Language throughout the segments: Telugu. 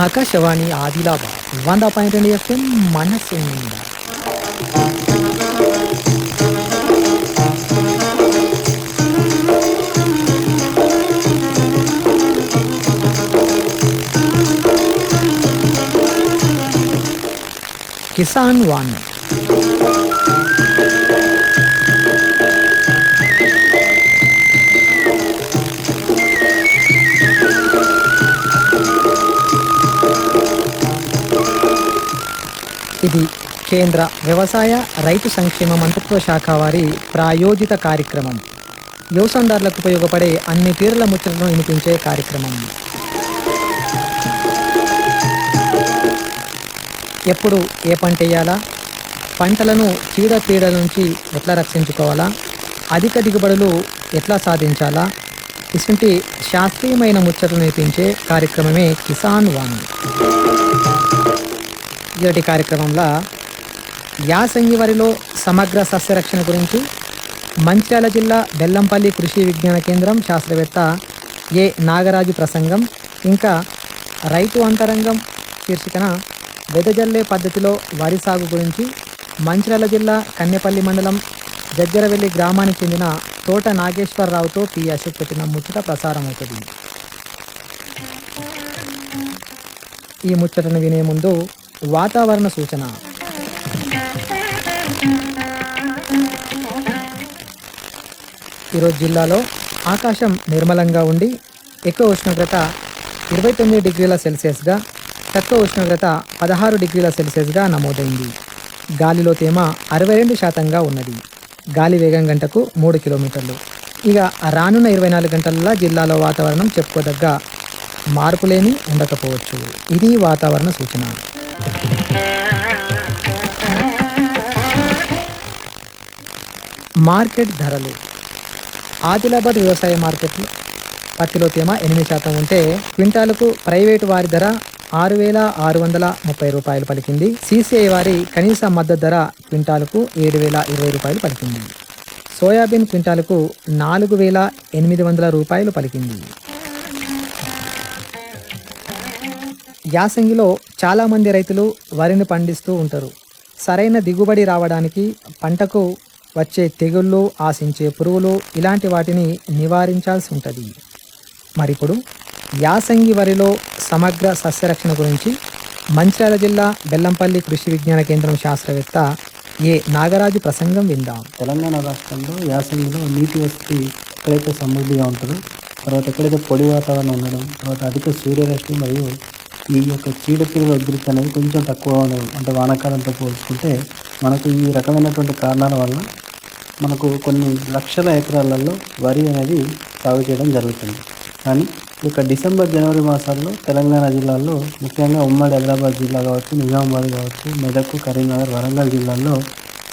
ఆకాశవాణి ఆదిలాబాద్ వంద పాయింట్ రెండు ఎఫ్ఎం మనసు నిండా కిసాన్ వాణి కేంద్ర వ్యవసాయ రైతు సంక్షేమ మంత్రిత్వ శాఖ వారి ప్రాయోజిత కార్యక్రమం. వ్యవసాయదారులకు ఉపయోగపడే అన్ని తీరుల ముచ్చటను వినిపించే కార్యక్రమం. ఎప్పుడు ఏ పంట వేయాలా? పంటలను చీడపీడల నుంచి ఎట్లా రక్షించుకోవాలా? అధిక దిగుబడులు ఎట్లా సాధించాలా? ఇటువంటి శాస్త్రీయమైన ముచ్చటలు నేర్పించే కార్యక్రమమే కిసాన్ వాణి. ఈటి కార్యక్రమంలో యాసంగి వరిలో సమగ్ర సస్యరక్షణ గురించి మంచిర్యాల జిల్లా బెల్లంపల్లి కృషి విజ్ఞాన కేంద్రం శాస్త్రవేత్త ఏ. నాగరాజు ప్రసంగం ఇంకా రైతు అంతరంగం శీర్షికన వెదజల్లే పద్ధతిలో వరి సాగు గురించి మంచిర్యాల జిల్లా కన్నెపల్లి మండలం దగ్గరవెల్లి గ్రామానికి చెందిన తోట నాగేశ్వరరావుతో పి. అశోక్ పెట్టిన ముచ్చట ప్రసారం అవుతుంది. ఈ ముచ్చటను వినే ముందు వాతావరణ సూచన. ఈరోజు జిల్లాలో ఆకాశం నిర్మలంగా ఉండి ఎక్కువ ఉష్ణోగ్రత ఇరవై తొమ్మిది డిగ్రీల సెల్సియస్గా తక్కువ ఉష్ణోగ్రత పదహారు డిగ్రీల సెల్సియస్గా నమోదైంది. గాలిలో తేమ అరవై రెండు శాతంగా ఉన్నది. గాలి వేగం గంటకు మూడు కిలోమీటర్లు. ఇక రానున్న ఇరవై నాలుగు గంటల్లో జిల్లాలో వాతావరణం చెప్పుకోదగ్గ మార్పులేమి ఉండకపోవచ్చు. ఇది వాతావరణ సూచన. మార్కెట్ ధరలు. ఆదిలాబాద్ వ్యవసాయ మార్కెట్లో పత్తిలో తేమ ఎనిమిది శాతం ఉంటే క్వింటాలకు ప్రైవేటు వారి ధర ఆరు వేల ఆరు వందల ముప్పై రూపాయలు పలికింది. సీసీఐ వారి కనీస మద్దతు ధర క్వింటాలకు ఏడు వేల ఇరవై రూపాయలు పలికింది. సోయాబీన్ క్వింటాలకు నాలుగు వేల ఎనిమిది వందల రూపాయలు పలికింది. యాసంగిలో చాలామంది రైతులు వరిని పండిస్తూ ఉంటారు. సరైన దిగుబడి రావడానికి పంటకు వచ్చే తెగుళ్ళు ఆశించే పురుగులు ఇలాంటి వాటిని నివారించాల్సి ఉంటుంది. మరిప్పుడు యాసంగి వరిలో సమగ్ర సస్యరక్షణ గురించి మంచిర్యాల జిల్లా బెల్లంపల్లి కృషి విజ్ఞాన కేంద్రం శాస్త్రవేత్త ఏ. నాగరాజు ప్రసంగం విందాం. తెలంగాణ రాష్ట్రంలో యాసంగిలో నీటి వసతి ఎక్కడైతే సమృద్ధిగా ఉంటుందో తర్వాత ఎక్కడైతే పొడి వాతావరణం ఉండడం తర్వాత అధిక సూర్యరశ్మి మరియు ఈ యొక్క చీడపీడల ఉధృతి అనేది కొంచెం తక్కువ ఉండడం అంటే వానాకాలంతో పోల్చుకుంటే మనకు ఈ రకమైనటువంటి కారణాల వల్ల మనకు కొన్ని లక్షల ఎకరాలలో వరి అనేది సాగు చేయడం జరుగుతుంది. కానీ ఈ డిసెంబర్ జనవరి మాసాల్లో తెలంగాణ జిల్లాల్లో ముఖ్యంగా ఉమ్మడి ఆదిలాబాద్ జిల్లా కావచ్చు నిజామాబాద్ కావచ్చు మెదక్ కరీంనగర్ వరంగల్ జిల్లాల్లో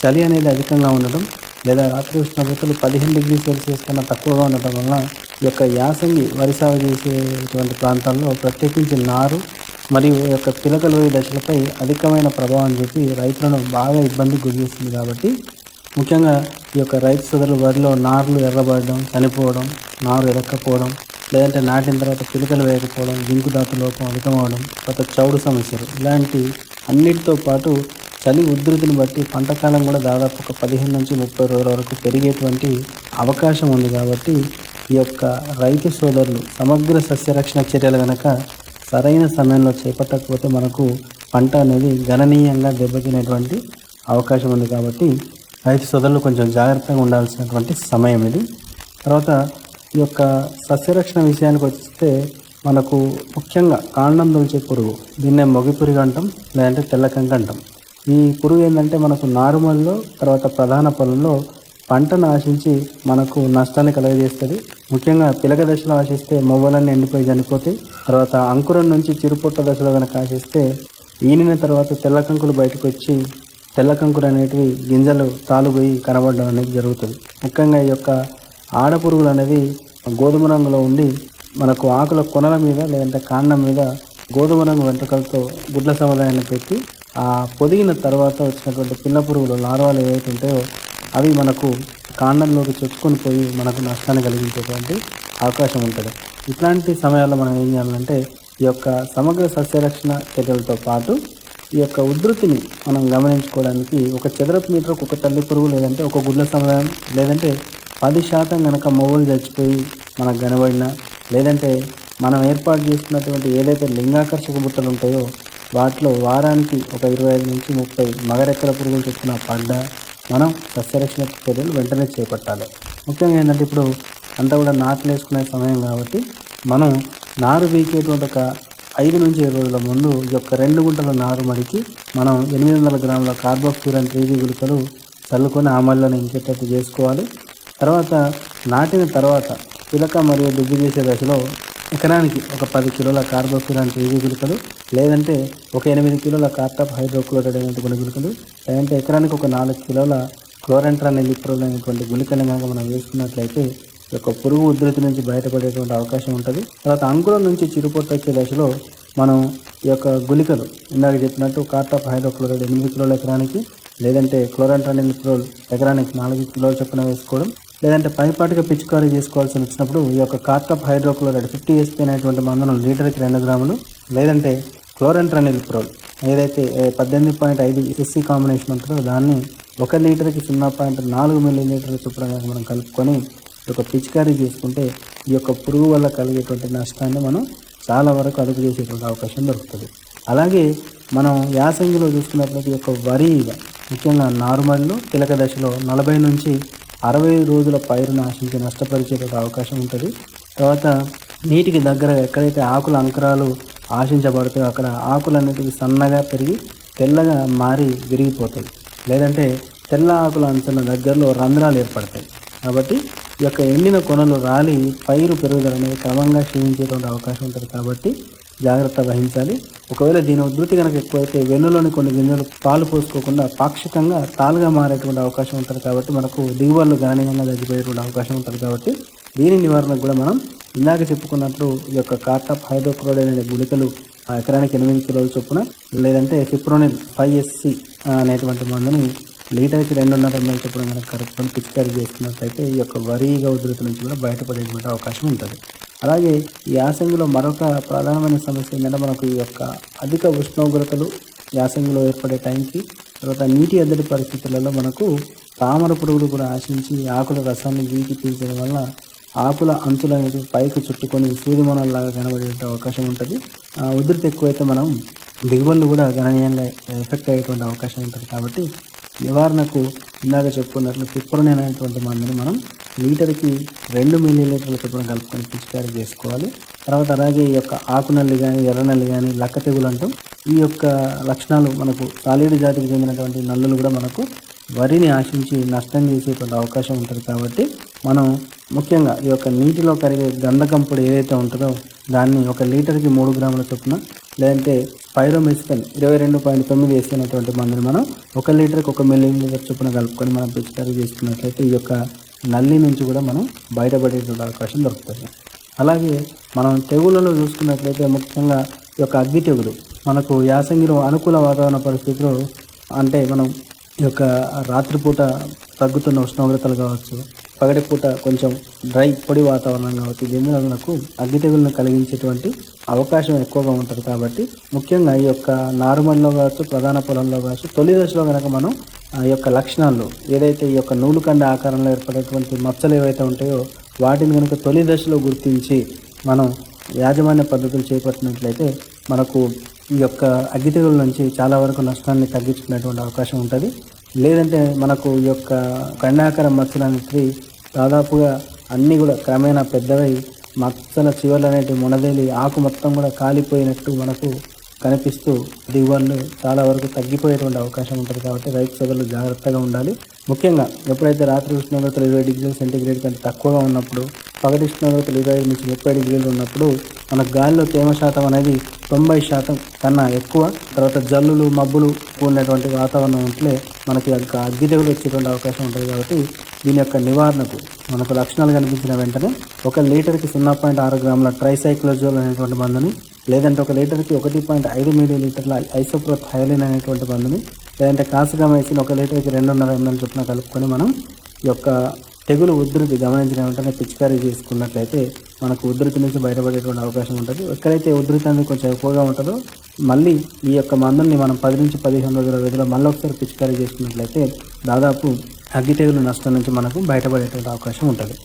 చలి అనేది అధికంగా ఉండడం లేదా రాత్రి ఉష్ణోగ్రతలు పదిహేను డిగ్రీ సెల్సియస్ కన్నా తక్కువగా ఉండటం వల్ల ఈ యొక్క యాసంగి వరి సాగు చేసేటువంటి ప్రాంతాల్లో ప్రత్యేకించి నారు మరియు ఈ యొక్క పిలకలు దశలపై అధికమైన ప్రభావం చూపి రైతులను బాగా ఇబ్బంది గురి చేస్తుంది కాబట్టి ముఖ్యంగా ఈ యొక్క రైతు సోదరులు వరిలో నార్లు ఎర్రబడడం చనిపోవడం నారు ఎరక్కపోవడం లేదంటే నాటిన తర్వాత పిలకలు వేయకపోవడం జింకు ధాతు లోపం అధికమవడం తర్వాత చౌడు సమస్యలు. ఇలాంటి అన్నిటితో పాటు చలి ఉధృతిని బట్టి పంట కాలం కూడా దాదాపు ఒక పదిహేను నుంచి ముప్పై రోజుల వరకు పెరిగేటువంటి అవకాశం ఉంది కాబట్టి ఈ యొక్క రైతు సోదరులు సమగ్ర సస్యరక్షణ చర్యలు కనుక సరైన సమయంలో చేపట్టకపోతే మనకు పంట అనేది గణనీయంగా దెబ్బతినేటువంటి అవకాశం ఉంది కాబట్టి రైతు సోదరులు కొంచెం జాగ్రత్తగా ఉండాల్సినటువంటి సమయం ఇది. తర్వాత ఈ యొక్క సస్యరక్షణ విషయానికి వస్తే మనకు ముఖ్యంగా కాండం దొలిచే పురుగు దీన్నే మొగి పురుగు అంటాం లేదంటే తెల్లకంక అంటాం. ఈ పురుగు ఏంటంటే మనకు నారుమల్లో తర్వాత ప్రధాన పొలంలో పంటను ఆశించి మనకు నష్టాన్ని కలగజేస్తుంది. ముఖ్యంగా పిలక దశలో ఆశిస్తే మొవ్వలన్నీ ఎండిపోయి చనిపోతాయి. తర్వాత అంకురం నుంచి చిరుపొట్ట దశలో కనుక ఆశిస్తే ఈనిన తర్వాత తెల్ల కంకులు బయటకు వచ్చి తెల్లకంకులు అనేటివి గింజలు తాలుపోయి కనబడడం అనేది జరుగుతుంది. ముఖ్యంగా ఈ యొక్క ఆడపురుగులు అనేది గోధుమ రంగులో ఉండి మనకు ఆకుల కొనల మీద లేదంటే కాండం మీద గోధుమ రంగు వెంట్రుకలతో గుడ్ల సముదాయాన్ని పెట్టి ఆ పొదిగిన తర్వాత వచ్చినటువంటి పిల్ల పురుగులు లార్వాలు ఏవైతే ఉంటాయో అవి మనకు కాండంలోకి చొచ్చుకొని పోయి మనకు నష్టాన్ని కలిగించేటువంటి అవకాశం ఉంటుంది. ఇట్లాంటి సమయాల్లో మనం ఏం చేయాలంటే ఈ యొక్క సమగ్ర సస్యరక్షణ చర్యలతో పాటు ఈ యొక్క ఉధృతిని మనం గమనించుకోవడానికి ఒక చదరపు మీటర్కు ఒక తల్లి పురుగు లేదంటే ఒక గుడ్ల సమయం లేదంటే పది శాతం కనుక మొవ్వలు చచ్చిపోయి మనకు కనబడిన లేదంటే మనం ఏర్పాటు చేసుకున్నటువంటి ఏదైతే లింగాకర్షక బుట్టలు ఉంటాయో వాటిలో వారానికి ఒక ఇరవై ఐదు నుంచి ముప్పై మగరెక్కల పురుగులు చొప్పున పడ్డా మనం సస్యరక్షణ చర్యలు వెంటనే చేపట్టాలి. ముఖ్యంగా ఏంటంటే ఇప్పుడు అంతా కూడా నాట్లు వేసుకునే సమయం కాబట్టి మనం నారు వీకేటువంటి ఒక ఐదు నుంచి ఏడు రోజుల ముందు ఈ యొక్క రెండు గుంటల నారు మడికి మనం ఎనిమిది వందల గ్రాముల కార్బోఫ్యూరన్ త్రీజీ గుళికలు చల్లుకొని ఆ మళ్ళీ ఇంకేటట్టు చేసుకోవాలి. తర్వాత నాటిన తర్వాత పిలక మరియు దుగ్గు చేసే దశలో ఎకరానికి ఒక పది కిలోల కార్బోఫ్యూరాన్ టీవీ గుళికలు లేదంటే ఒక ఎనిమిది కిలోల కార్టాప్ హైడ్రోక్లోరైడ్ అనేటువంటి గుళికలు లేదంటే ఎకరానికి ఒక నాలుగు కిలోల క్లోరెంట్రాన్ ఎలిప్రోల్ అనేటువంటి గుళికలు కనుక మనం వేసుకున్నట్లయితే యొక్క పురుగు ఉధృతి నుంచి బయటపడేటువంటి అవకాశం ఉంటుంది. తర్వాత అంకురం నుంచి చిరుపొట్టు వచ్చే దశలో మనం ఈ యొక్క గుళికలు ఇందాక చెప్పినట్టు కార్టాప్ హైడ్రోక్లోరైడ్ ఎనిమిది కిలోల ఎకరానికి లేదంటే క్లోరాంట్రాన్ ఎలిప్రోల్ ఎకరానికి నాలుగు కిలోల చొప్పున వేసుకోవడం లేదంటే పైపాటిగా పిచికారీ చేసుకోవాల్సి వచ్చినప్పుడు ఈ యొక్క కార్టాప్ హైడ్రోక్లోరైడ్ ఫిఫ్టీ ఎస్పీ అనేటువంటి మందును లీటర్కి రెండు గ్రాములు లేదంటే క్లోరెంట్రనిల్ప్రోల్ ఏదైతే పద్దెనిమిది పాయింట్ ఐదు ఎస్సీ కాంబినేషన్ ఉంటుందో దాన్ని ఒక లీటర్కి సున్నా పాయింట్ నాలుగు మిల్లీ లీటర్ల చొప్పున మనం కలుపుకొని యొక్క పిచికారీ చేసుకుంటే ఈ యొక్క పురుగు వల్ల కలిగేటువంటి నష్టాన్ని మనం చాలా వరకు అదుపు చేసేటువంటి అవకాశం దొరుకుతుంది. అలాగే మనం యాసంగిలో చూసుకున్నట్లయితే ఈ యొక్క వరి ముఖ్యంగా నారుమడిలో తిలక దశలో నలభై నుంచి అరవై రోజుల పైరును ఆశించి నష్టపరిచేటువంటి అవకాశం ఉంటుంది. తర్వాత నీటికి దగ్గర ఎక్కడైతే ఆకుల అంకరాలు ఆశించబడతాయో అక్కడ ఆకులు అనేటివి సన్నగా పెరిగి తెల్లగా మారి విరిగిపోతాయి. లేదంటే తెల్ల ఆకుల అంచుల దగ్గరలో రంధ్రాలు ఏర్పడతాయి. కాబట్టి యొక్క ఎండిన కొనలు రాలి పైరు పెరుగుదల అనేది క్రమంగా క్షీణించేటువంటి అవకాశం ఉంటుంది కాబట్టి జాగ్రత్త వహించాలి. ఒకవేళ దీని ఉధృతి కనుక ఎక్కువైతే వెన్నులోని కొన్ని గింజలు పాలు పోసుకోకుండా పాక్షికంగా తాలుగా మారేటువంటి అవకాశం ఉంటుంది కాబట్టి మనకు దిగుబడులు గణనీయంగా తగ్గిపోయేటువంటి అవకాశం ఉంటుంది కాబట్టి దీని నివారణకు కూడా మనం ఇందాక చెప్పుకున్నట్లు ఈ యొక్క కార్టాప్ హైడ్రోక్లోరైడ్ అనే గుళికలు ఆ ఎకరానికి ఎనిమిది కిలోల చొప్పున లేదంటే ఫిప్రోనిల్ ఫైవ్ ఎస్సి అనేటువంటి మందుని లీటర్కి రెండున్నర ఎంఎల్ చొప్పున కనుక కలుపుకొని పిచికారీ చేసుకున్నట్లయితే ఈ యొక్క వరిగా ఉధృతి నుంచి కూడా బయటపడేటువంటి అవకాశం ఉంటుంది. అలాగే ఈ యాసంగిలో మరొక ప్రధానమైన సమస్య ఏంటంటే మనకు ఈ యొక్క అధిక ఉష్ణోగ్రతలు యాసంగిలో ఏర్పడే టైంకి తర్వాత నీటి ఎద్దడి పరిస్థితులలో మనకు తామర పురుగులు కూడా ఆశించి ఆకుల రసాన్ని గీకి తీయడం వల్ల ఆకుల అంచులు అనేది పైకి చుట్టుకొని సూర్యమణాల్లాగా కనబడే అవకాశం ఉంటుంది. ఆ ఉధృతి ఎక్కువైతే మనం దిగుబడులు కూడా గణనీయంగా ఎఫెక్ట్ అయ్యేటువంటి అవకాశం ఉంటుంది కాబట్టి నివారణకు ఇందాక చెప్పుకున్నట్లు పిప్పరని అనేటువంటి మందుని మనం లీటర్కి రెండు మిల్లీ లీటర్ల చొప్పున కలుపుకొని పిచికారీ చేసుకోవాలి. తర్వాత అలాగే ఈ యొక్క ఆకునల్లి కానీ ఎర్రనల్లి కానీ లక్క తెగులు అంటాం ఈ యొక్క లక్షణాలు మనకు సాలీడు జాతికి చెందినటువంటి నల్లులు కూడా మనకు వరిని ఆశించి నష్టం చేసేటువంటి అవకాశం ఉంటుంది కాబట్టి మనం ముఖ్యంగా ఈ యొక్క నీటిలో కరిగే గంధకం పొడి ఏదైతే ఉంటుందో దాన్ని ఒక లీటర్కి మూడు గ్రాముల చొప్పున లేదంటే పైరోమెస్కన్ ఇరవై రెండు పాయింట్ తొమ్మిది వేసినటువంటి మందుని మనం ఒక లీటర్కి ఒక మిల్లీ లీటర్ చొప్పున కలుపుకొని మనం పిచికారీ చేసుకున్నట్లయితే ఈ యొక్క నల్లి నుంచి కూడా మనం బయటపడేటువంటి అవకాశం దొరుకుతుంది. అలాగే మనం తెగుళ్ళలో చూసుకున్నట్లయితే ముఖ్యంగా ఈ యొక్క అగ్గి తెగులు మనకు యాసంగిలో అనుకూల వాతావరణ పరిస్థితులు అంటే మనం ఈ యొక్క రాత్రిపూట తగ్గుతున్న ఉష్ణోగ్రతలు కావచ్చు పగటిపూట కొంచెం డ్రై పొడి వాతావరణం కావచ్చు దీనిలో మనకు అగ్గి తెగులను కలిగించేటువంటి అవకాశం ఎక్కువగా ఉంటుంది కాబట్టి ముఖ్యంగా ఈ యొక్క నారుమడిలో కావచ్చు ప్రధాన పొలంలో కావచ్చు తొలి దశలో కనుక మనం ఆ యొక్క లక్షణాలు ఏదైతే ఈ యొక్క నూలుకండ ఆకారంలో ఏర్పడేటువంటి మచ్చలు ఏవైతే ఉంటాయో వాటిని కనుక తొలి దశలో గుర్తించి మనం యాజమాన్య పద్ధతులు చేపట్టినట్లయితే మనకు ఈ యొక్క అగ్గి తెగుల నుంచి చాలా వరకు నష్టాన్ని తగ్గించుకునేటువంటి అవకాశం ఉంటుంది. లేదంటే మనకు ఈ యొక్క కండాకార మచ్చలు అనేటివి దాదాపుగా అన్నీ కూడా క్రమేణా పెద్దవై మచ్చల చివర్లు అనేటివి మునదేలి ఆకు మొత్తం కూడా కాలిపోయినట్టు మనకు కనిపిస్తూ దిగుబడులు చాలా వరకు తగ్గిపోయేటువంటి అవకాశం ఉంటుంది కాబట్టి రైతు సోదరులు జాగ్రత్తగా ఉండాలి. ముఖ్యంగా ఎప్పుడైతే రాత్రి ఉష్ణోగ్రతలు ఇరవై డిగ్రీల సెంటీగ్రేడ్ కంటే తక్కువగా ఉన్నప్పుడు పగటి ఉష్ణోగ్రతలు ఇరవై ఐదు నుంచి ముప్పై డిగ్రీలు ఉన్నప్పుడు మన గాలిలో తేమ శాతం అనేది తొంభై శాతం కన్నా ఎక్కువ. తర్వాత జల్లులు మబ్బులు కూడినటువంటి వాతావరణం ఉంటే మనకి అగ్గి తెగులు వచ్చేటువంటి అవకాశం ఉంటుంది కాబట్టి దీని యొక్క నివారణకు మనకు లక్షణాలు కనిపించిన వెంటనే ఒక లీటర్కి సున్నా పాయింట్ ఆరు గ్రాముల ట్రైసైక్లోజోల్ అనేటువంటి మందుని లేదంటే ఒక లీటర్కి ఒకటి పాయింట్ ఐదు మిల్లీ లీటర్ల ఐసోప్రోథైలిన్ అనేటువంటి మందుని లేదంటే కాసుగామైసిన్ ఒక లీటర్కి రెండున్నర ఎంఎల్ చొప్పున కలుపుకొని మనం ఈ యొక్క తెగులు ఉధృతి గమనించిన వెంటనే పిచికారీ చేసుకున్నట్లయితే మనకు ఉధృతి నుంచి బయటపడేటువంటి అవకాశం ఉంటుంది. ఎక్కడైతే ఉధృతి అనేది కొంచెం ఎక్కువగా ఉంటుందో మళ్ళీ ఈ యొక్క మందుని మనం పది నుంచి పదిహేను రోజుల వ్యవధిలో మళ్ళీ ఒకసారి పిచికారీ చేసుకున్నట్లయితే దాదాపు అగ్గి తెగులు నష్టం నుంచి మనకు బయటపడేటువంటి అవకాశం ఉంటుంది.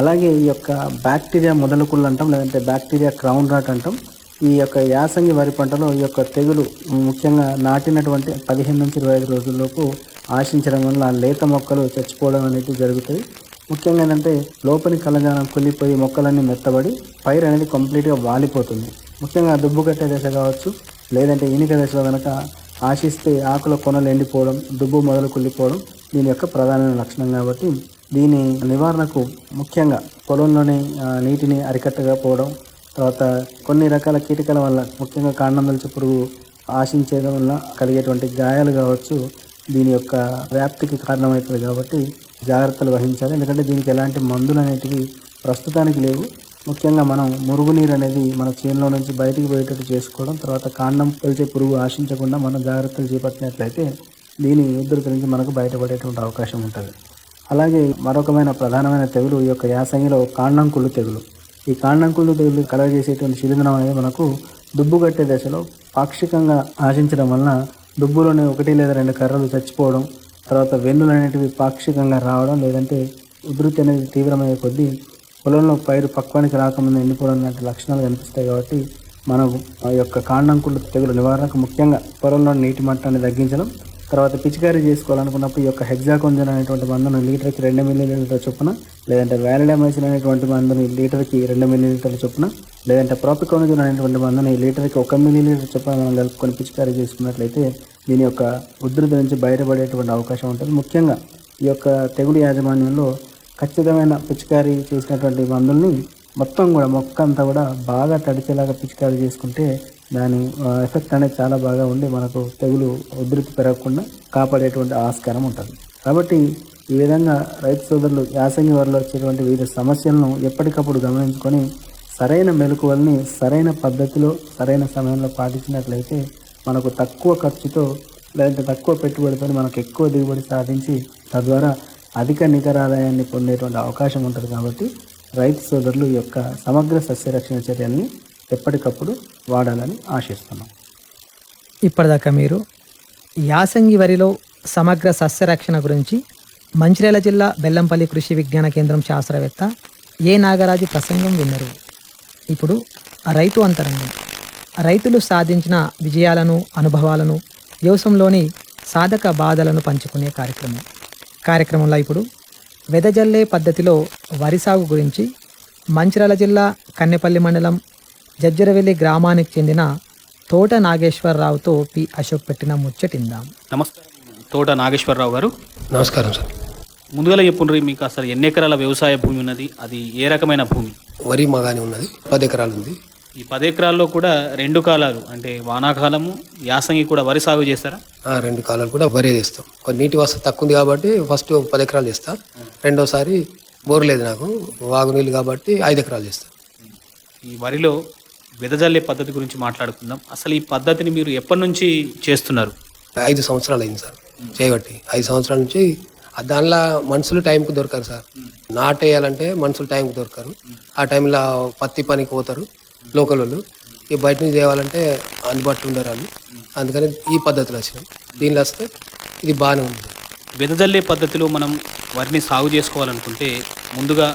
అలాగే ఈ యొక్క బ్యాక్టీరియా మొదలుకుళ్ళు అంటాం లేదంటే బ్యాక్టీరియా క్రౌన్ రాట్ అంటాం ఈ యొక్క యాసంగి వరి పంటలో ఈ యొక్క తెగులు ముఖ్యంగా నాటినటువంటి పదిహేను నుంచి ఇరవై ఐదు రోజుల్లోపు ఆశించడం వల్ల లేత మొక్కలు చచ్చిపోవడం అనేది జరుగుతుంది. ముఖ్యంగా ఏంటంటే లోపలి కలజాలం కుళ్ళిపోయి మొక్కలన్నీ మెత్తబడి పైరు అనేది కంప్లీట్గా వాలిపోతుంది. ముఖ్యంగా దుబ్బు కట్టే దశ కావచ్చు లేదంటే ఈనిక దశలో కనుక ఆశిస్తే ఆకుల కొనలు ఎండిపోవడం దుబ్బు మొదలు కుళ్ళిపోవడం దీని యొక్క ప్రధానమైన లక్షణం కాబట్టి దీని నివారణకు ముఖ్యంగా పొలంలోని నీటిని అరికట్టకపోవడం తర్వాత కొన్ని రకాల కీటకాల వల్ల ముఖ్యంగా కాండం దొలిచే పురుగు ఆశించడం వల్ల కలిగేటువంటి గాయాలు కావచ్చు దీని యొక్క వ్యాప్తికి కారణమవుతుంది కాబట్టి జాగ్రత్తలు వహించాలి. ఎందుకంటే దీనికి ఎలాంటి మందులు అనేటివి ప్రస్తుతానికి లేవు. ముఖ్యంగా మనం మురుగునీరు అనేది మన చేనులో నుంచి బయటికి పోయేటట్టు చేసుకోవడం తర్వాత కాండం తొలిచే పురుగు ఆశించకుండా మనం జాగ్రత్తలు చేపట్టినట్లయితే దీని ఉధృతి గురించి మనకు బయటపడేటువంటి అవకాశం ఉంటుంది. అలాగే మరొకమైన ప్రధానమైన తెగులు ఈ యొక్క యాసంగిలో కాండంకుళ్ళు తెగులు. ఈ కాండంకుళ్ళు తెగులు కలగజేసేటువంటి శిలీంధ్రం అనేది మనకు దుబ్బు కట్టే దశలో పాక్షికంగా ఆశించడం వలన దుబ్బులోనే ఒకటి లేదా రెండు కర్రలు చచ్చిపోవడం తర్వాత వెన్నులు అనేటివి పాక్షికంగా రావడం లేదంటే ఉధృతి అనేది తీవ్రమయ్యే కొద్దీ పొలంలో పైరు పక్వానికి రాకముందు ఎండిపోవడం లాంటి లక్షణాలు కనిపిస్తాయి కాబట్టి మనం ఆ యొక్క కాండంకుళ్ళు తెగులు నివారణకు ముఖ్యంగా పొలంలో నీటి మట్టాన్ని తగ్గించడం తర్వాత పిచికారీ చేసుకోవాలనుకున్నప్పుడు ఈ యొక్క హెగ్జాకొంజన్ అనేటువంటి మందును లీటర్కి రెండు మిల్లీ లీటర్ చొప్పున లేదంటే వ్యాలిడామైసిన్ అనేటువంటి మందుని లీటర్కి రెండు మిల్లీ చొప్పున లేదంటే ప్రాపికోనజన్ అనేటువంటి మందుని లీటర్కి ఒక మిల్లీ లీటర్ చొప్పున మనం కలుపుకొని పిచికారీ చేసుకున్నట్లయితే దీని యొక్క ఉధృతి నుంచి బయటపడేటువంటి అవకాశం ఉంటుంది. ముఖ్యంగా ఈ యొక్క తెగుడు యాజమాన్యంలో ఖచ్చితమైన పిచికారీ చేసినటువంటి మందుల్ని మొత్తం కూడా మొక్క అంతా కూడా బాగా తడిచేలాగా పిచికారీ చేసుకుంటే దాని ఎఫెక్ట్ అనేది చాలా బాగా ఉండి మనకు తెగులు ఉధృతి పెరగకుండా కాపాడేటువంటి ఆస్కారం ఉంటుంది. కాబట్టి ఈ విధంగా రైతు సోదరులు యాసంగి వారిలో వచ్చేటువంటి వివిధ సమస్యలను ఎప్పటికప్పుడు గమనించుకొని సరైన మెలకువల్ని సరైన పద్ధతిలో సరైన సమయంలో పాటించినట్లయితే మనకు తక్కువ ఖర్చుతో లేదంటే తక్కువ పెట్టుబడితో మనకు ఎక్కువ దిగుబడి సాధించి తద్వారా అధిక నికర ఆదాయాన్ని పొందేటువంటి అవకాశం ఉంటుంది. కాబట్టి రైతు సోదరులు యొక్క సమగ్ర సస్యరక్షణ చర్యల్ని ఎప్పటికప్పుడు వాడాలని ఆశిస్తున్నాం. ఇప్పటిదాకా మీరు యాసంగి వరిలో సమగ్ర సస్యరక్షణ గురించి మంచిర్యాల జిల్లా బెల్లంపల్లి కృషి విజ్ఞాన కేంద్రం శాస్త్రవేత్త ఏ నాగరాజు ప్రసంగం విన్నారు. ఇప్పుడు రైతు అంతరంగం. రైతులు సాధించిన విజయాలను అనుభవాలను వ్యవసాయంలోని సాధక బాధలను పంచుకునే కార్యక్రమం. కార్యక్రమంలో ఇప్పుడు వెదజల్లే పద్ధతిలో వరి సాగు గురించి మంచిర్యాల జిల్లా కన్నెపల్లి మండలం జజ్జరవెల్లి గ్రామానికి చెందిన తోట నాగేశ్వరరావుతో పి. అశోక్ పెట్టిన ముచ్చటిందాం నమస్కారం తోట నాగేశ్వరరావు గారు. నమస్కారం సార్. ముందుగా చెప్పుండ్రి మీకు అసలు ఎన్ని ఎకరాల వ్యవసాయ భూమి ఉన్నది? అది ఏ రకమైన భూమి? వరి మాగాని ఉన్నది పది ఎకరాలు ఉంది. ఈ పది ఎకరాల్లో కూడా రెండు కాలాలు అంటే వానాకాలము యాసంగి కూడా వరి సాగు చేస్తారా? ఆ, రెండు కాలాలు కూడా వరి వేస్తాం కొన్ని నీటి వసతి తక్కువ ఉంది కాబట్టి ఫస్ట్ పది ఎకరాలు చేస్తా. రెండోసారి బోర్ లేదు నాకు వాగునీళ్ళు కాబట్టి ఐదు ఎకరాలు చేస్తా. ఈ వరిలో వెదజల్లే పద్ధతి గురించి మాట్లాడుకుందాం. అసలు ఈ పద్ధతిని మీరు ఎప్పటి నుంచి చేస్తున్నారు? ఐదు సంవత్సరాలు అయింది సార్ చేయబట్టి. ఐదు సంవత్సరాల నుంచి దానిలో మనుషులు టైంకి దొరకరు సార్. నాటేయాలంటే మనుషులు టైంకి దొరకరు. ఆ టైంలో పత్తి పనికి పోతారు లోకల్ వాళ్ళు. ఈ బయట నుంచి చేయాలంటే అందుబాటులో ఉండరు వాళ్ళు. అందుకని ఈ పద్ధతిలో వచ్చినాం. దీనిలో వస్తే ఇది బాగానే ఉంది. వెదజల్లే పద్ధతిలో మనం వరిని సాగు చేసుకోవాలనుకుంటే ముందుగా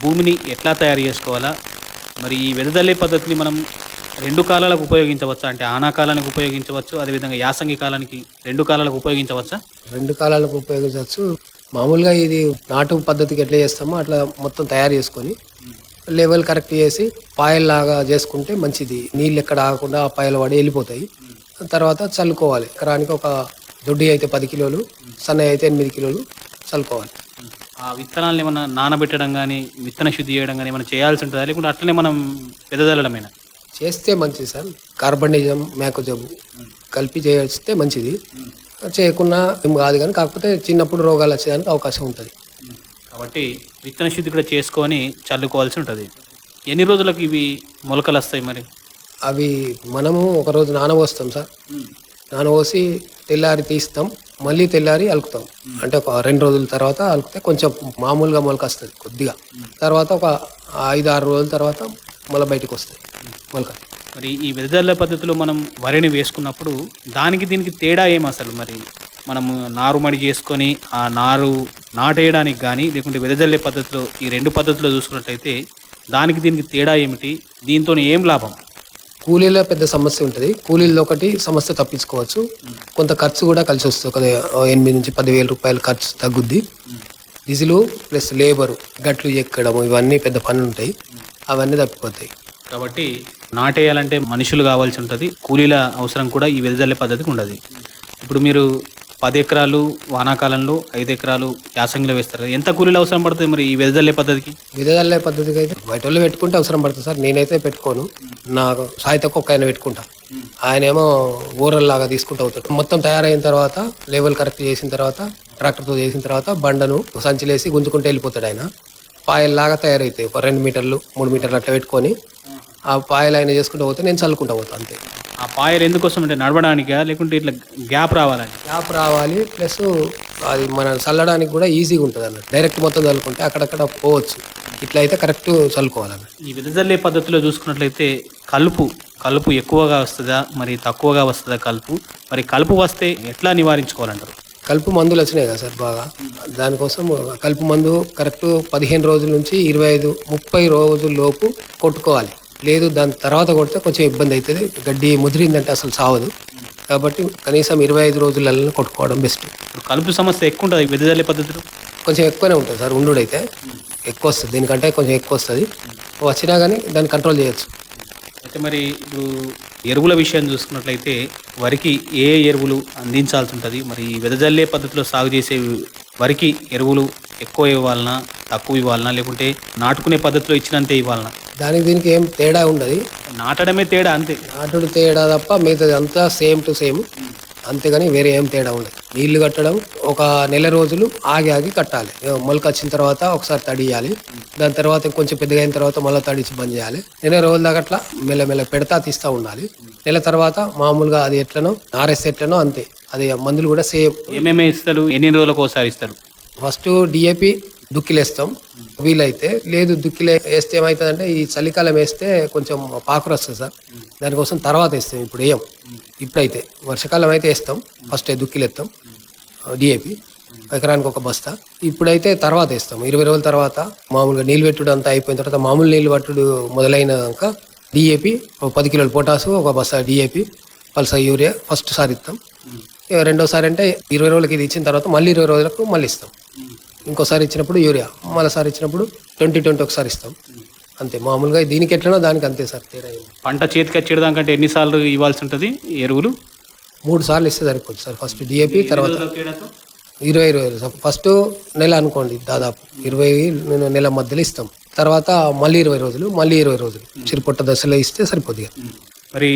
భూమిని ఎట్లా తయారు చేసుకోవాలా? మరి ఈ వెదజల్లే పద్ధతిని మనం రెండు కాలాలకు ఉపయోగించవచ్చా? అంటే ఆనాకాలానికి ఉపయోగించవచ్చు అదేవిధంగా యాసంగి కాలానికి రెండు కాలాలకు ఉపయోగించవచ్చా? రెండు కాలాలకు ఉపయోగించవచ్చు. మామూలుగా ఇది నాటు పద్ధతికి ఎట్లా చేస్తామో అట్లా మొత్తం తయారు చేసుకొని లెవెల్ కరెక్ట్ చేసి పాయల్లాగా చేసుకుంటే మంచిది. నీళ్ళు ఎక్కడ ఆగకుండా ఆ పాయలు పడి వెళ్ళిపోతాయి. తర్వాత చల్లుకోవాలి. ఎకరానికి ఒక దొడ్డి అయితే పది కిలోలు సన్నయ్య అయితే ఎనిమిది కిలోలు చల్లుకోవాలి. ఆ విత్తనాలను ఏమైనా నానబెట్టడం కానీ విత్తన శుద్ధి చేయడం కానీ ఏమైనా చేయాల్సి ఉంటుందా? లేకుంటే అట్లనే మనం వెదజల్లడమేనా చేస్తే మంచిది సార్. కార్బనిజం మేకజబు కలిపి చేస్తే మంచిది. చేయకుండా ఏం కాదు కానీ కాకపోతే చిన్నప్పుడు రోగాలు వచ్చేదానికి అవకాశం ఉంటుంది. కాబట్టి విత్తన శుద్ధి కూడా చేసుకొని చల్లుకోవాల్సి ఉంటుంది. ఎన్ని రోజులకు ఇవి మొలకలు వస్తాయి మరి? అవి మనము ఒకరోజు నానబోస్తాం సార్. నానబోసి తెల్లారి తీస్తాం. మళ్ళీ తెల్లారి అలుకుతాం. అంటే ఒక రెండు రోజుల తర్వాత అలికితే కొంచెం మామూలుగా మొలక వస్తుంది కొద్దిగా. తర్వాత ఒక ఐదు ఆరు రోజుల తర్వాత మళ్ళీ బయటకు వస్తుంది మొలక. మరి ఈ వెదజల్లే పద్ధతిలో మనం వరిని వేసుకున్నప్పుడు దానికి దీనికి తేడా ఏం అసలు మరి? మనము నారుమడి చేసుకొని ఆ నారు నాటేయడానికి కానీ లేకుంటే వెదజల్లే పద్ధతిలో ఈ రెండు పద్ధతిలో చూసుకున్నట్లయితే దానికి దీనికి తేడా ఏమిటి? దీంతో ఏం లాభం? కూలీలో పెద్ద సమస్య ఉంటుంది. కూలీల్లో ఒకటి సమస్య తప్పించుకోవచ్చు. కొంత ఖర్చు కూడా కలిసి వస్తుంది. ఒక ఎనిమిది నుంచి పదివేల రూపాయల ఖర్చు తగ్గుద్ది. డీజిల్ ప్లస్ లేబరు గట్లు ఎక్కడం ఇవన్నీ పెద్ద పనులు ఉంటాయి. అవన్నీ తప్పిపోతాయి. కాబట్టి నాటేయాలంటే మనుషులు కావాల్సి ఉంటుంది. కూలీల అవసరం కూడా ఈ వెదజల్లే పద్ధతికి ఉండదు. ఇప్పుడు మీరు పది ఎకరాలు వానాకాలంలో ఐదు ఎకరాలు యాసంగిలో వేస్తారు. ఎంత కూలీలు అవసరం పడుతుంది మరి ఈ వెదజల్లే పద్ధతికి? విధదల్లే పద్ధతికి అయితే బయట వాళ్ళు పెట్టుకుంటే అవసరం పడుతుంది సార్. నేనైతే పెట్టుకోను. నాకు సాయితకు ఒక ఆయన పెట్టుకుంటా. ఆయన ఏమో ఊరల్లాగా తీసుకుంటూ అవుతాడు. మొత్తం తయారైన తర్వాత లెవెల్ కరెక్ట్ చేసిన తర్వాత ట్రాక్టర్తో చేసిన తర్వాత బండను సంచిలేసి గుంజుకుంటూ వెళ్ళిపోతాడు ఆయన. పాయల్లాగా తయారైతాయి. ఒక రెండు మీటర్లు మూడు మీటర్లు అట్లా పెట్టుకొని ఆ పాయలు ఆయన చేసుకుంటూ పోతే నేను చల్లుకుంటా పోతాను అంతే. ఆ పాయలు ఎందుకోసం అంటే నడవడానికా లేకుంటే ఇట్లా గ్యాప్ రావాలని? గ్యాప్ రావాలి ప్లస్ అది మన చల్లడానికి కూడా ఈజీగా ఉంటుంది అన్నట్టు. డైరెక్ట్ మొత్తం చల్లుకుంటే అక్కడక్కడ పోవచ్చు. ఇట్లా అయితే కరెక్ట్ చల్లుకోవాలన్నట్టు ఈ వెదజల్లే పద్ధతిలో చూసుకున్నట్లయితే కలుపు కలుపు ఎక్కువగా వస్తుందా మరి తక్కువగా వస్తుందా కలుపు? మరి కలుపు వస్తే ఎట్లా నివారించుకోవాలంటారు? కలుపు మందులు వచ్చినాయి కదా సార్ బాగా. దానికోసం కలుపు మందు కరెక్ట్ పదిహేను రోజుల నుంచి ఇరవై ఐదు ముప్పై రోజుల లోపు కొట్టుకోవాలి. లేదు దాని తర్వాత కొడితే కొంచెం ఇబ్బంది అవుతుంది గడ్డి ముదిరిందంటే అసలు సావదు. కాబట్టి కనీసం ఇరవై ఐదు రోజులలో కొట్టుకోవడం బెస్ట్. కలుపు సమస్య ఎక్కువ ఉంటుంది వెదజల్లే పద్ధతిలో? కొంచెం ఎక్కువనే ఉంటుంది సార్ ఉండుడైతే. ఎక్కువ వస్తుంది దీనికంటే కొంచెం ఎక్కువ వస్తుంది వచ్చినా కానీ దాన్ని కంట్రోల్ చేయొచ్చు. అయితే మరి ఇప్పుడు ఎరువుల విషయం చూసుకున్నట్లయితే వరికి ఏ ఎరువులు అందించాల్సి ఉంటుంది? మరి వెదజల్లే పద్ధతిలో సాగు చేసే వరికి ఎరువులు ఎక్కువ ఇవ్వాలనా తక్కువ ఇవ్వాలనా లేకుంటే నాటుకునే పద్ధతిలో ఇచ్చినంతే ఇవ్వాలనా? దానికి దీనికి ఏం తేడా ఉండదు. నాటడమే తేడా అంతే. నాటుడు తేడా తప్ప మిగతాది అంతా సేమ్ టు సేమ్. అంతేగాని వేరే ఏం తేడా ఉండదు. నీళ్ళు కట్టడం ఒక నెల రోజులు ఆగి ఆగి కట్టాలి. మొలక వచ్చిన తర్వాత ఒకసారి తడియాలి. దాని తర్వాత కొంచెం పెద్దగా అయిన తర్వాత మళ్ళీ తడిచి బంద్ చేయాలి. నెల రోజుల దాకా అట్లా మెల్లమెల్ల పెడతా తీస్తూ ఉండాలి. నెల తర్వాత మామూలుగా అది ఎట్లనో ఆర్ఎస్ ఎట్లనో అంతే. అది మందులు కూడా సేమ్. ఏమేమి ఇస్తారు? ఎన్ని రోజులకు ఒకసారి ఇస్తారు? ఫస్ట్ డిఏపి దుక్కిలేస్తాం. వీలైతే లేదు దుక్కిలే వేస్తే ఏమవుతుందంటే ఈ చలికాలం వేస్తే కొంచెం పాకురు వస్తుంది సార్. దానికోసం తర్వాత వేస్తాం ఇప్పుడు వేయం ఇప్పుడైతే వర్షాకాలం అయితే వేస్తాం. ఫస్ట్ దుక్కిలేస్తాం డిఏపి ఎకరానికి ఒక బస్తా. ఇప్పుడైతే తర్వాత వేస్తాం. ఇరవై రోజుల తర్వాత మామూలుగా నీళ్ళు పెట్టుడు అంతా అయిపోయిన తర్వాత మామూలు నీళ్ళు పట్టుడు మొదలైనాక డిఏపి ఒక పది కిలోల పొటాసు ఒక బస్తా డిఏపి పల్స యూరియా ఫస్ట్ సారి ఇస్తాం రెండోసారి అంటే ఇరవై రోజులకి ఇది ఇచ్చిన తర్వాత మళ్ళీ ఇరవై రోజులకు మళ్ళీ ఇస్తాం. ఇంకోసారి ఇచ్చినప్పుడు యూరియా మళ్ళీసారి ఇచ్చినప్పుడు ట్వంటీ ట్వంటీ ఒకసారి ఇస్తాం. అంతే మామూలుగా దీనికి ఎట్లనో దానికి అంతే సార్ తేడా. పంట చేతికి వచ్చేదానికంటే ఎన్నిసార్లు ఇవ్వాల్సి ఉంటుంది ఎరువులు? మూడు సార్లు ఇస్తే సరిపోతుంది సార్ ఫస్ట్ డిఏపి తర్వాత ఇరవై ఇరవై సార్ ఫస్ట్ నెల అనుకోండి దాదాపు ఇరవై నెల మధ్యలో ఇస్తాం. తర్వాత మళ్ళీ ఇరవై రోజులు మళ్ళీ ఇరవై రోజులు. చిరుపొట్ట దశలో ఇస్తే సరిపోతుంది. మరి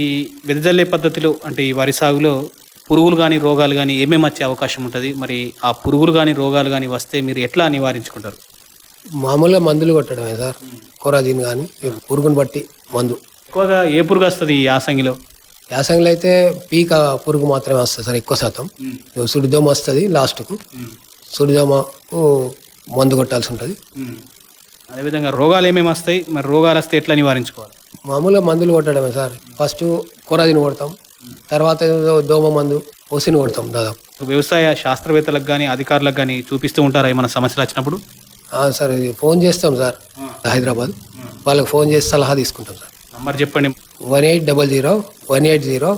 ఈ వెదజల్లే పద్ధతిలో అంటే ఈ వరి సాగులో పురుగులు కానీ రోగాలు కానీ ఏమేమి వచ్చే అవకాశం ఉంటుంది? మరి ఆ పురుగులు కానీ రోగాలు కానీ వస్తే మీరు ఎట్లా నివారించుకుంటారు? మామూలుగా మందులు కొట్టడమే సార్. కొరాజిన్ కానీ పురుగుని బట్టి మందు. ఎక్కువగా ఏ పురుగు వస్తుంది ఈ యాసంగిలో? యాసంగిలో అయితే పీక పురుగు మాత్రమే వస్తుంది సార్ ఎక్కువ శాతం. సుడిదోమ వస్తుంది లాస్ట్కు. సుడిదోమకు మందు కొట్టాల్సి ఉంటుంది. అదేవిధంగా రోగాలు ఏమేమి వస్తాయి? మరి రోగాలు వస్తే ఎట్లా నివారించుకోవాలి? మామూలుగా మందులు కొట్టడమే సార్. ఫస్ట్ కొరాజిన్ కొడతాం. తర్వాత ఏదో దోమ మందు ఓసిని కొడతాం దాదాపు. వ్యవసాయ శాస్త్రవేత్తలకు కానీ అధికారులకు కానీ చూపిస్తూ ఉంటారా ఏమైనా సమస్యలు వచ్చినప్పుడు? సార్ ఫోన్ చేస్తాం సార్ హైదరాబాద్. వాళ్ళకి ఫోన్ చేసి సలహా తీసుకుంటాం సార్. నంబర్ చెప్పండి. One eight double zero one eight zero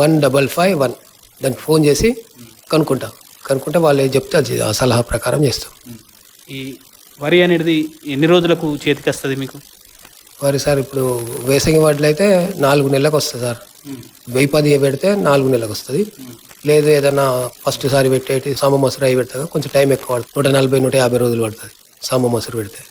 one double five one. దానికి ఫోన్ చేసి కనుక్కుంటాం. కనుక్కుంటే వాళ్ళు చెప్తే అది ఆ సలహా ప్రకారం చేస్తాం. ఈ వరి అనేది ఎన్ని రోజులకు చేతికి వస్తుంది మీకు? మరి సార్ ఇప్పుడు వేసంగి వడ్లు అయితే నాలుగు నెలలకు వస్తుంది సార్. వెయ్యి పది పెడితే నాలుగు నెలలకు వస్తుంది. లేదు ఏదైనా ఫస్ట్ సారి పెట్టేటి సాంబ మసూరు అవి పెడతా కొంచెం టైం ఎక్కువ పడుతుంది. నూట నలభై నూట యాభై రోజులు పడుతుంది సాంబ మసూరు పెడితే.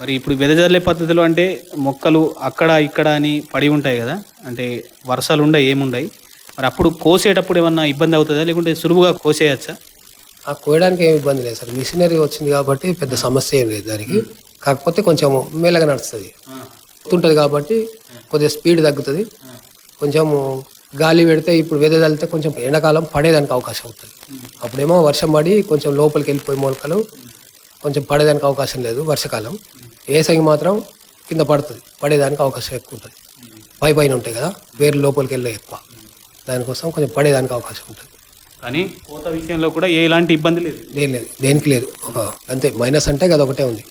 మరి ఇప్పుడు వెదజల్లే పద్ధతిలో అంటే మొక్కలు అక్కడ ఇక్కడ అని పడి ఉంటాయి కదా? అంటే వర్షాలు ఉండయి ఏముండయి. మరి అప్పుడు కోసేటప్పుడు ఏమన్నా ఇబ్బంది అవుతుందా? లేకుంటే సులువుగా కోసేయచ్చా? ఆ కోయడానికి ఏమి ఇబ్బంది లేదు సార్. మిషనరీ వచ్చింది కాబట్టి పెద్ద సమస్య ఏం లేదు దానికి. కాకపోతే కొంచెం మెల్లగా నడుస్తుంది. ఉంటుంది కాబట్టి కొద్దిగా స్పీడ్ తగ్గుతుంది. కొంచెం గాలి పెడితే ఇప్పుడు వెదజల్లితే కొంచెం ఎండాకాలం పడేదానికి అవకాశం ఉంటుంది. అప్పుడేమో వర్షం పడి కొంచెం లోపలికి వెళ్ళిపోయి మొలకలు కొంచెం పడేదానికి అవకాశం లేదు వర్షాకాలం. ఏసంగి మాత్రం కింద పడుతుంది. పడేదానికి అవకాశం ఎక్కువ ఉంటుంది. పై పైన ఉంటాయి కదా వేరు లోపలికి వెళ్ళే ఎక్కువ. దానికోసం కొంచెం పడేదానికి అవకాశం ఉంటుంది. కానీ కోత విషయంలో కూడా ఎలాంటి ఇబ్బంది లేదు. లేదు లేదు. దేనికి లేదు. ఒక అంతే. మైనస్ అంటే కదా ఒకటే ఉంది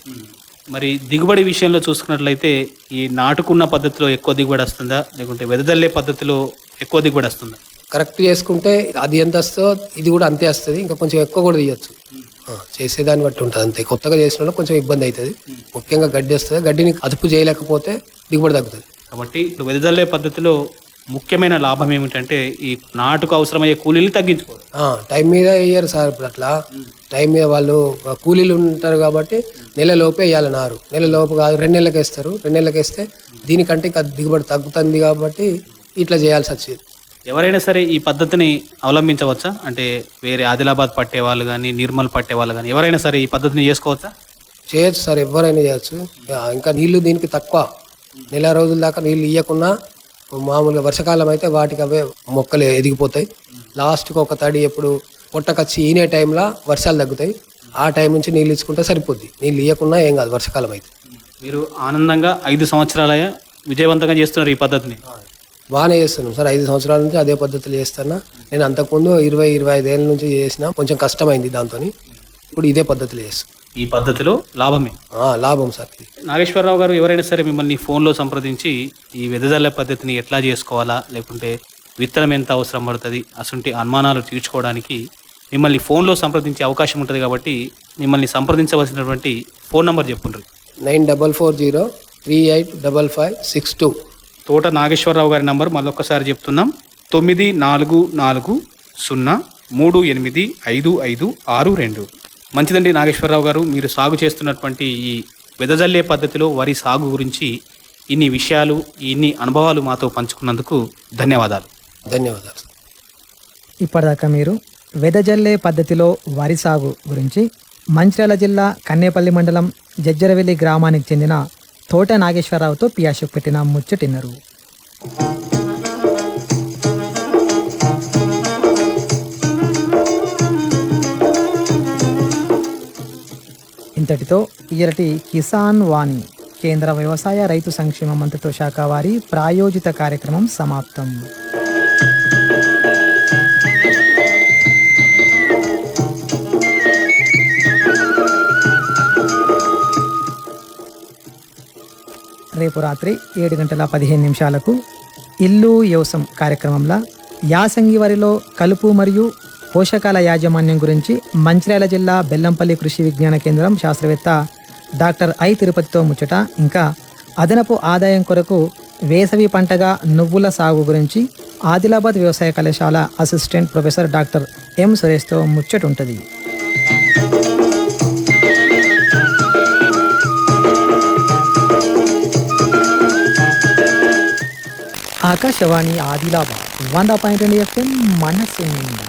మరి దిగుబడి విషయంలో చూసుకున్నట్లయితే ఈ నాటుకున్న పద్ధతిలో ఎక్కువ దిగుబడి వస్తుందా? లేకుంటే వెదజల్లే పద్ధతిలో ఎక్కువ దిగుబడి వస్తుందా? కరెక్ట్ చేసుకుంటే అది ఎంత వస్తుందో ఇది కూడా అంతే వస్తుంది. ఇంకా కొంచెం ఎక్కువ కూడా తీయచ్చు. చేసేదాన్ని బట్టి ఉంటుంది అంతే. కొత్తగా చేసిన కొంచెం ఇబ్బంది అవుతుంది. ముఖ్యంగా గడ్డి వస్తుంది. గడ్డిని అదుపు చేయలేకపోతే దిగుబడి తగ్గుతుంది. కాబట్టి ఇప్పుడు వెదజల్లే పద్ధతిలో ముఖ్యమైన లాభం ఏమిటంటే ఈ నాటుకు అవసరమయ్యే కూలీలు తగ్గించుకోవడం. ఆ, టైం మీద వేయరు సార్ ఇప్పుడు అట్లా. టైం మీద వాళ్ళు కూలీలు ఉంటారు కాబట్టి నెల లోపే వేయాలి నారు. నెల లోపు కాదు రెండు నెలలకు వేస్తారు. రెండు నెలలకు వేస్తే దీనికంటే ఇంకా దిగుబడి తగ్గుతుంది కాబట్టి ఇట్లా చేయాల్సి వచ్చేది. ఎవరైనా సరే ఈ పద్ధతిని అవలంబించవచ్చా? అంటే వేరే ఆదిలాబాద్ పట్టే వాళ్ళు కానీ నిర్మల్ పట్టే వాళ్ళు కానీ ఎవరైనా సరే ఈ పద్ధతిని చేసుకోవచ్చా? చేయొచ్చు సార్ ఎవరైనా చేయొచ్చు. ఇంకా నీళ్ళు దీనికి తక్కువ. నెల రోజుల దాకా నీళ్ళు ఇవ్వకుండా మామూలుగా వర్షాకాలం అయితే వాటికి అవే మొక్కలు ఎదిగిపోతాయి. లాస్ట్కి ఒక తడి ఎప్పుడు పొట్టకచ్చి ఈనే టైంలో వర్షాలు తగ్గుతాయి. ఆ టైం నుంచి నీళ్ళు ఇచ్చుకుంటే సరిపోద్ది. నీళ్ళు ఇవ్వకుండా ఏం కాదు వర్షాకాలం అయితే. మీరు ఆనందంగా ఐదు సంవత్సరాల విజయవంతంగా చేస్తున్నారు ఈ పద్ధతిని? బాగానే చేస్తున్నాం సార్. ఐదు సంవత్సరాల నుంచి అదే పద్ధతిలో చేస్తున్నా. నేను అంతకుముందు ఇరవై ఇరవై ఐదేళ్ళ నుంచి చేసిన కొంచెం కష్టమైంది దాంతో ఇప్పుడు ఇదే పద్ధతిలో చేస్తాను ఈ పద్ధతిలో లాభమే. లాభం సార్. నాగేశ్వరరావు గారు ఎవరైనా సరే మిమ్మల్ని ఫోన్లో సంప్రదించి ఈ వెదజల్లే పద్ధతిని ఎట్లా చేసుకోవాలా లేకుంటే విత్తనం ఎంత అవసరం పడుతుంది అసంటి అనుమానాలు తీర్చుకోవడానికి మిమ్మల్ని ఫోన్లో సంప్రదించే అవకాశం ఉంటుంది కాబట్టి మిమ్మల్ని సంప్రదించవలసినటువంటి ఫోన్ నంబర్ చెప్పుండ్రి. Nine double four zero three eight double five six two. Thota Nageswararao గారి నంబర్ మళ్ళొక్కసారి చెప్తున్నాం. తొమ్మిది నాలుగు నాలుగు సున్నా మూడు ఎనిమిది ఐదు ఐదు ఆరు రెండు. మంచిదండి నాగేశ్వరరావు గారు. మీరు సాగు చేస్తున్నటువంటి ఈ వెదజల్లే పద్ధతిలో వరి సాగు గురించి ఇన్ని విషయాలు ఇన్ని అనుభవాలు మాతో పంచుకున్నందుకు ధన్యవాదాలు. ధన్యవాదాలు. ఇప్పటిదాకా మీరు వెదజల్లే పద్ధతిలో వరి సాగు గురించి మంచిర్యాల జిల్లా కన్నేపల్లి మండలం జజ్జరవెల్లి గ్రామానికి చెందిన తోట నాగేశ్వరరావుతో పియాషకు పెట్టిన ముచ్చటిన్నరు. ఇంతటితో ఇయరటి కిసాన్ వాణి కేంద్ర వ్యవసాయ రైతు సంక్షేమ మంత్రిత్వ శాఖ వారి ప్రాయోజిత కార్యక్రమం సమాప్తం. రేపు రాత్రి ఏడు గంటల పదిహేను నిమిషాలకు ఇల్లు యోసం కార్యక్రమంలో యాసంగి వరిలో కలుపు మరియు పోషకాల యాజమాన్యం గురించి మంచిర్యాల జిల్లా బెల్లంపల్లి కృషి విజ్ఞాన కేంద్రం శాస్త్రవేత్త డాక్టర్ ఐ తిరుపతితో ముచ్చట. ఇంకా అదనపు ఆదాయం కొరకు వేసవి పంటగా నువ్వుల సాగు గురించి ఆదిలాబాద్ వ్యవసాయ కళాశాల అసిస్టెంట్ ప్రొఫెసర్ డాక్టర్ ఎం సురేష్తో ముచ్చట ఉంటుంది ఆకాశవాణి ఆదిలాబాద్ వంద పాయింట్ రెండు ఎఫ్ఎం మనసు నిండా.